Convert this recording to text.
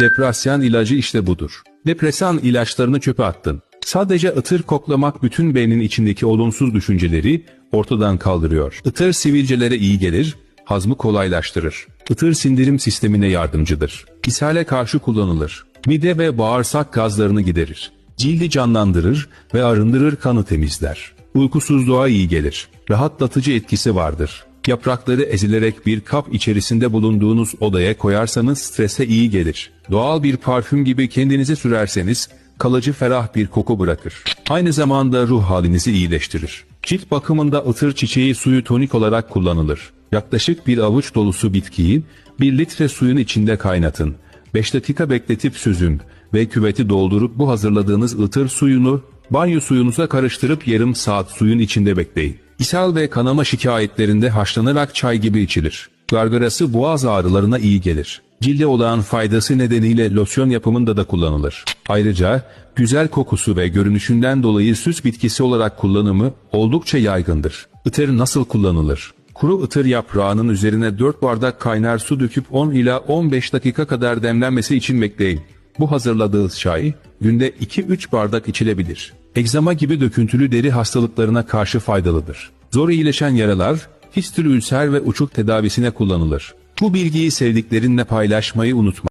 Depresyon ilacı işte budur. Depresan ilaçlarını çöpe attın. Sadece ıtır koklamak bütün beynin içindeki olumsuz düşünceleri ortadan kaldırıyor. Itır sivilcelere iyi gelir, hazmı kolaylaştırır. Itır sindirim sistemine yardımcıdır. İshale karşı kullanılır. Mide ve bağırsak gazlarını giderir. Cildi canlandırır ve arındırır kanı temizler. Uykusuzluğa iyi gelir. Rahatlatıcı etkisi vardır. Yaprakları ezilerek bir kap içerisinde bulunduğunuz odaya koyarsanız strese iyi gelir. Doğal bir parfüm gibi kendinize sürerseniz kalıcı ferah bir koku bırakır. Aynı zamanda ruh halinizi iyileştirir. Cilt bakımında ıtır çiçeği suyu tonik olarak kullanılır. Yaklaşık bir avuç dolusu bitkiyi bir litre suyun içinde kaynatın. 5 dakika bekletip süzün ve küveti doldurup bu hazırladığınız ıtır suyunu banyo suyunuza karıştırıp yarım saat suyun içinde bekleyin. İshal ve kanama şikayetlerinde haşlanarak çay gibi içilir. Gargarası boğaz ağrılarına iyi gelir. Cilde olan faydası nedeniyle losyon yapımında da kullanılır. Ayrıca güzel kokusu ve görünüşünden dolayı süs bitkisi olarak kullanımı oldukça yaygındır. Itır nasıl kullanılır? Kuru ıtır yaprağının üzerine 4 bardak kaynar su döküp 10 ila 15 dakika kadar demlenmesi için bekleyin. Bu hazırladığınız çay günde 2-3 bardak içilebilir. Egzama gibi döküntülü deri hastalıklarına karşı faydalıdır. Zor iyileşen yaralar, fistül ülser ve uçuk tedavisine kullanılır. Bu bilgiyi sevdiklerinle paylaşmayı unutma.